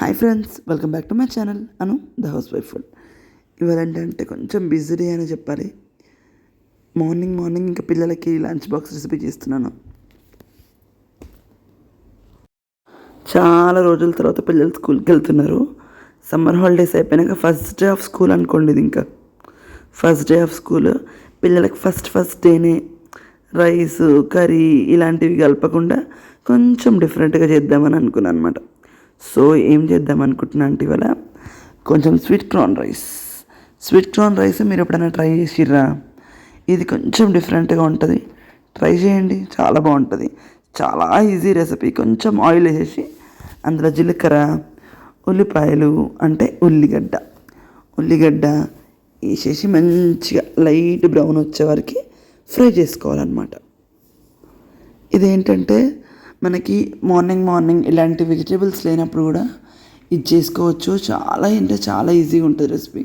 Hi friends welcome back to my channel. Anu the housewife food. ఇవాళ ఏంటంటే కొంచెం busy అని చెప్పాలి. మార్నింగ్ మార్నింగ్ ఇంకా పిల్లలకి లంచ్ బాక్స్ రెసిపీ చేస్తున్నాను. చాలా రోజుల తర్వాత పిల్లలు స్కూల్కి వెళ్తున్నారు. సమ్మర్ హాలిడేస్ అయిపోయినాక ఫస్ట్ డే ఆఫ్ స్కూల్ అనుకోండి ఇది ఇంకా. ఫస్ట్ డే ఆఫ్ స్కూల్ పిల్లలకి ఫస్ట్ ఫస్ట్ డేనే రైస్ కర్రీ ఇలాంటివి కలపకుండా కొంచెం డిఫరెంట్గా చేద్దామని అనుకున్నాను అనమాట సో ఏం చేద్దాం అనుకుంటున్నా అంటే ఇవాళ కొంచెం sweet corn rice sweet corn rice మీరు ఎప్పుడైనా ట్రై చేసిర్రా? ఇది కొంచెం డిఫరెంట్గా ఉంటుంది. ట్రై చేయండి చాలా బాగుంటుంది. చాలా ఈజీ రెసిపీ కొంచెం ఆయిల్ వేసేసి అందులో జీలకర్ర ఉల్లిపాయలు అంటే ఉల్లిగడ్డ. ఉల్లిగడ్డ వేసేసి మంచిగా లైట్ బ్రౌన్ వచ్చే వరకు ఫ్రై చేసుకోవాలన్నమాట. ఇదేంటంటే మనకి మార్నింగ్ మార్నింగ్ ఇలాంటి వెజిటేబుల్స్ లేనప్పుడు కూడా ఇది చేసుకోవచ్చు. చాలా అంటే చాలా ఈజీగా ఉంటుంది రెసిపీ.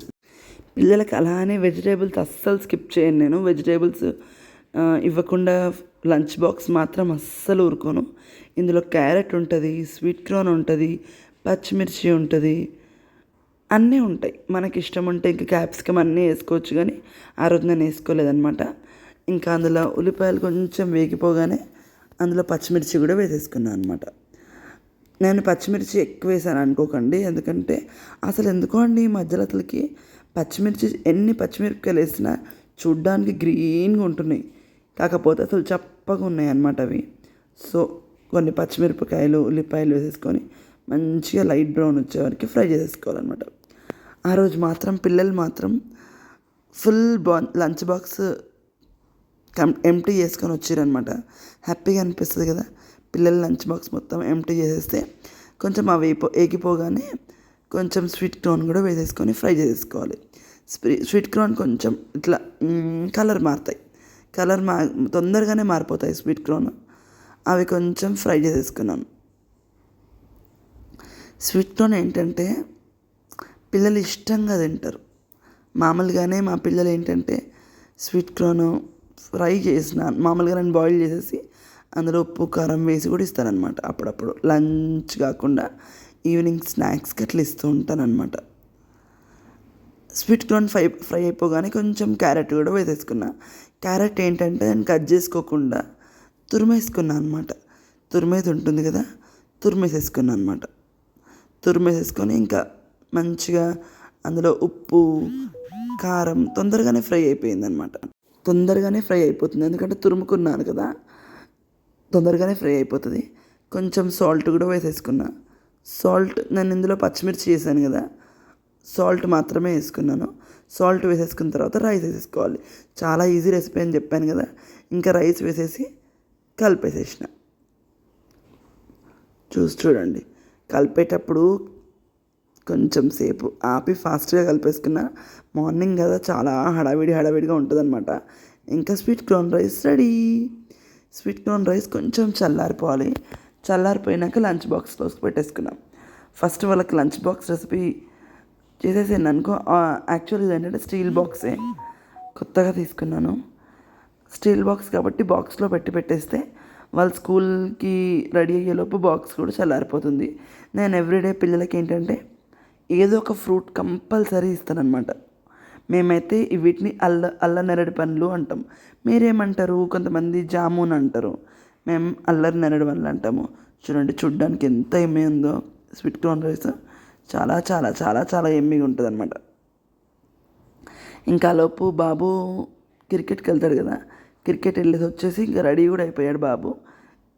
పిల్లలకి అలానే వెజిటేబుల్స్ అస్సలు స్కిప్ చేయను నేను. వెజిటేబుల్స్ ఇవ్వకుండా లంచ్ బాక్స్ మాత్రం అస్సలు ఊరుకోను. ఇందులో క్యారెట్ ఉంటుంది స్వీట్ కార్న్ ఉంటుంది పచ్చిమిర్చి ఉంటుంది. అన్నీ ఉంటాయి. మనకి ఇష్టం ఉంటే ఇంకా క్యాప్సికమ్ అన్నీ వేసుకోవచ్చు కానీ ఆ రోజు నేను వేసుకోలేదనమాట ఇంకా అందులో ఉల్లిపాయలు కొంచెం వేగిపోగానే అందులో పచ్చిమిర్చి కూడా వేసేసుకున్నాను అనమాట నేను పచ్చిమిర్చి ఎక్కువ వేసాను అనుకోకండి ఎందుకంటే అసలు ఎందుకో అండి ఈ మధ్యలో అసలుకి పచ్చిమిర్చి ఎన్ని పచ్చిమిరపకాయలు వేసినా చూడ్డానికి గ్రీన్గా ఉంటున్నాయి. కాకపోతే అసలు చప్పగా ఉన్నాయి అన్నమాట అవి. సో కొన్ని పచ్చిమిరపకాయలు ఉల్లిపాయలు వేసేసుకొని మంచిగా లైట్ బ్రౌన్ వచ్చే వరకు ఫ్రై చేసేసుకోవాలన్నమాట. ఆ రోజు మాత్రం పిల్లలు మాత్రం ఫుల్ బా లంచ్ బాక్స్ కం ఎంటీ చేసుకొని వచ్చారనమాట హ్యాపీగా అనిపిస్తుంది కదా. పిల్లల లంచ్ బాక్స్ మొత్తం ఎంటీ చేసేస్తే కొంచెం అవి అయిపో ఏగిపోగానే కొంచెం స్వీట్ కార్న్ కూడా వేసేసుకొని ఫ్రై చేసేసుకోవాలి. స్వీట్ కార్న్ కొంచెం ఇట్లా కలర్ మారుతాయి. కలర్ మా తొందరగానే మారిపోతాయి స్వీట్ కార్న్ అవి కొంచెం ఫ్రై చేసేసుకున్నాను స్వీట్ కార్న్ ఏంటంటే పిల్లలు ఇష్టంగా తింటారు. మామూలుగానే మా పిల్లలు ఏంటంటే స్వీట్ కార్న్ ఫ్రై చేసిన మామూలుగా నేను బాయిల్ చేసేసి అందులో ఉప్పు కారం వేసి కూడా ఇస్తానమాట అప్పుడప్పుడు లంచ్ కాకుండా ఈవినింగ్ స్నాక్స్కి అట్లా ఇస్తూ ఉంటానమాట స్వీట్ కార్న్ ఫ్రై ఫ్రై అయిపోగానే కొంచెం క్యారెట్ కూడా వేసేసుకున్నా. క్యారెట్ ఏంటంటే నేను కట్ చేసుకోకుండా తురిమేసుకున్నా అనమాట తురిమేది ఉంటుంది కదా తురిమేసేసుకున్నా అనమాట తురిమేసేసుకొని ఇంకా మంచిగా అందులో ఉప్పు కారం తొందరగానే ఫ్రై అయిపోయింది అనమాట తొందరగానే ఫ్రై అయిపోతుంది. ఎందుకంటే తురుముకున్నాను కదా. తొందరగానే ఫ్రై అయిపోతుంది. కొంచెం సాల్ట్ కూడా వేసేసుకున్నా. సాల్ట్ నేను ఇందులో పచ్చిమిర్చి చేశాను కదా. సాల్ట్ మాత్రమే వేసుకున్నాను. సాల్ట్ వేసేసుకున్న తర్వాత రైస్ వేసేసుకోవాలి. చాలా ఈజీ రెసిపీ అని చెప్పాను కదా. ఇంకా రైస్ వేసేసి కలిపేసేసిన. చూసి చూడండి. కలిపేటప్పుడు కొంచెం సేపు ఆపి ఫాస్ట్గా కలిపేసుకున్న మార్నింగ్ కదా చాలా హడావిడి హడావిడిగా ఉంటుందన్నమాట. ఇంకా sweet corn rice ready. Sweet corn rice కొంచెం చల్లారిపోవాలి. చల్లారిపోయినాక లంచ్ బాక్స్లో పెట్టేసుకున్నాం. ఫస్ట్ వాళ్ళకి లంచ్ బాక్స్ రెసిపీ చేసేసాను అనుకో యాక్చువల్లీ ఏంటంటే స్టీల్ బాక్సే. కొత్తగా తీసుకున్నాను. స్టీల్ బాక్స్ కాబట్టి బాక్స్లో పెట్టి పెట్టేస్తే వాళ్ళ స్కూల్కి రెడీ అయ్యేలోపు బాక్స్ కూడా చల్లారిపోతుంది. నేను ఎవ్రీడే పిల్లలకి ఏంటంటే ఏదో ఒక ఫ్రూట్ కంపల్సరీ ఇస్తానన్నమాట. మేమైతే వీటిని అల్ల అల్ల నెరడి పండ్లు అంటాం. మీరేమంటారు? కొంతమంది జామున్ అంటారు. మేము అల్లరి నెరడి పండ్లు అంటాము. చూడండి చూడ్డానికి ఎంత ఎమ్మె ఉందో స్వీట్ కార్న్ రైస్ చాలా చాలా చాలా చాలా ఎమ్మిగా ఉంటుంది అనమాట ఇంకా లోపు బాబు క్రికెట్కి వెళ్తాడు కదా. క్రికెట్ వెళ్ళేసి వచ్చేసి ఇంకా రెడీ కూడా అయిపోయాడు బాబు.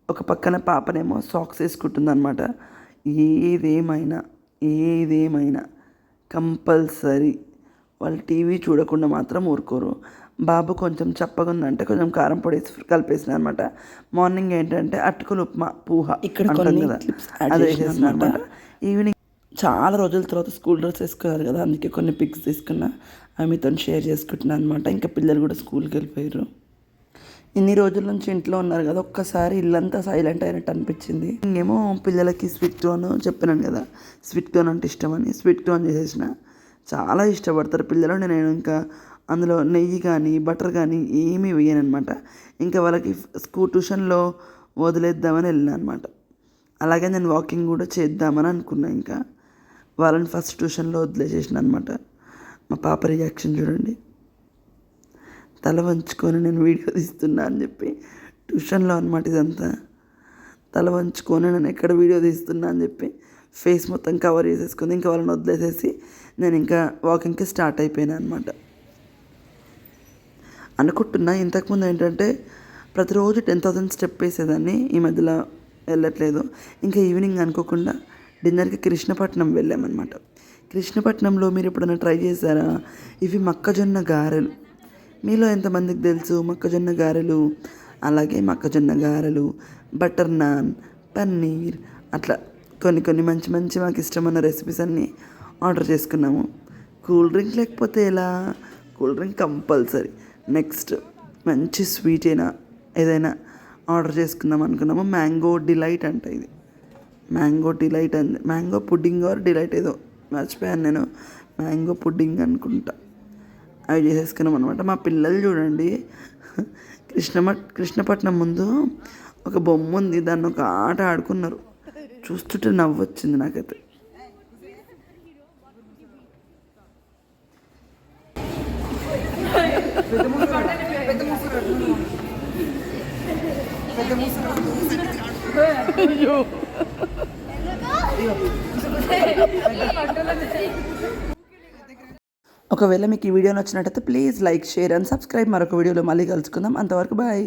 ఒక పక్కన పాపనేమో సాక్స్ వేసుకుంటుంది అనమాట ఏదేమైనా ఏదేమైనా కంపల్సరీ వాళ్ళు టీవీ చూడకుండా మాత్రం ఊరుకోరు. బాబు కొంచెం చప్పగా ఉందంటే కొంచెం కారం పొడి కలిపేసిన అనమాట మార్నింగ్ ఏంటంటే అటుకులు ఉప్మా పూహ ఇక్కడ కదా. అది వేసేసిన. అనమాట ఈవినింగ్ చాలా రోజుల తర్వాత స్కూల్ డ్రెస్ వేసుకున్నారు కదా. అందుకే కొన్ని పిక్స్ తీసుకున్నా. అవి మీతో షేర్ చేసుకుంటున్నాను అనమాట ఇంకా పిల్లలు కూడా స్కూల్కి వెళ్ళిపోయారు. ఇన్ని రోజుల నుంచి ఇంట్లో ఉన్నారు కదా ఒక్కసారి ఇల్లంతా సైలెంట్ అయినట్టు అనిపించింది. ఇంకేమో పిల్లలకి స్వీట్ కార్న్ చెప్పినాను కదా స్వీట్ కార్న్ అంటే ఇష్టమని స్వీట్ కార్న్ చేసేసిన. చాలా ఇష్టపడతారు పిల్లలు. నేను ఇంకా అందులో నెయ్యి కానీ బటర్ కానీ ఏమీ వేయను అనమాట ఇంకా వాళ్ళకి స్కూల్ ట్యూషన్లో వదిలేద్దామని వెళ్ళాను అనమాట అలాగే నేను వాకింగ్ కూడా చేద్దామని అనుకున్నా ఇంకా. వాళ్ళని ఫస్ట్ ట్యూషన్లో వదిలేసేసిన అనమాట మా పాప రియాక్షన్ చూడండి. తల వంచుకొని నేను వీడియో తీస్తున్నా అని చెప్పి ట్యూషన్లో అనమాట ఇదంతా. తల వంచుకొని నేను ఎక్కడ వీడియో తీస్తున్నా అని చెప్పి ఫేస్ మొత్తం కవర్ చేసేసుకుంది. ఇంకా వాళ్ళని వదిలేసేసి నేను ఇంకా వాకింగ్కి స్టార్ట్ అయిపోయాను అనమాట అనుకుంటున్నా ఇంతకుముందు ఏంటంటే ప్రతిరోజు టెన్ థౌసండ్ స్టెప్ వేసేదాన్ని. ఈ మధ్యలో వెళ్ళట్లేదు. ఇంకా ఈవినింగ్ అనుకోకుండా డిన్నర్కి కృష్ణపట్నం వెళ్ళామన్నమాట. కృష్ణపట్నంలో మీరు ఎప్పుడైనా ట్రై చేశారా? ఇవి మొక్కజొన్న గారెలు. మీలో ఎంతమందికి తెలుసు? మొక్కజొన్న గారెలు అలాగే మొక్కజొన్న గారెలు బటర్ నాన్ పన్నీర్ అట్లా కొన్ని కొన్ని మంచి మంచి మాకు ఇష్టమైన రెసిపీస్ అన్నీ ఆర్డర్ చేసుకున్నాము. కూల్ డ్రింక్ లేకపోతే ఎలా? Cool drink compulsory. నెక్స్ట్ మంచి స్వీట్ అయినా ఏదైనా ఆర్డర్ చేసుకుందాం అనుకున్నాము. మ్యాంగో డిలైట్ అంట ఇది. మ్యాంగో డిలైట్ అంది. మ్యాంగో పుడ్డింగ్ ఆర్ డిలైట్ ఏదో. మర్చిపోయాను నేను. మ్యాంగో పుడ్డింగ్ అనుకుంటా. అవి చేసేసుకున్నాం అనమాట మా పిల్లలు చూడండి. కృష్ణమట్ కృష్ణపట్నం ముందు ఒక బొమ్మ ఉంది. దాన్ని ఒక ఆట ఆడుకున్నారు. చూస్తుంటే నవ్వు వచ్చింది నాకైతే ఒకవేళ మీకు ఈ వీడియో నచ్చినట్టయితే please like share and subscribe. మరొక వీడియోలో మళ్ళీ కలుసుకుందాం. అంతవరకు బాయ్.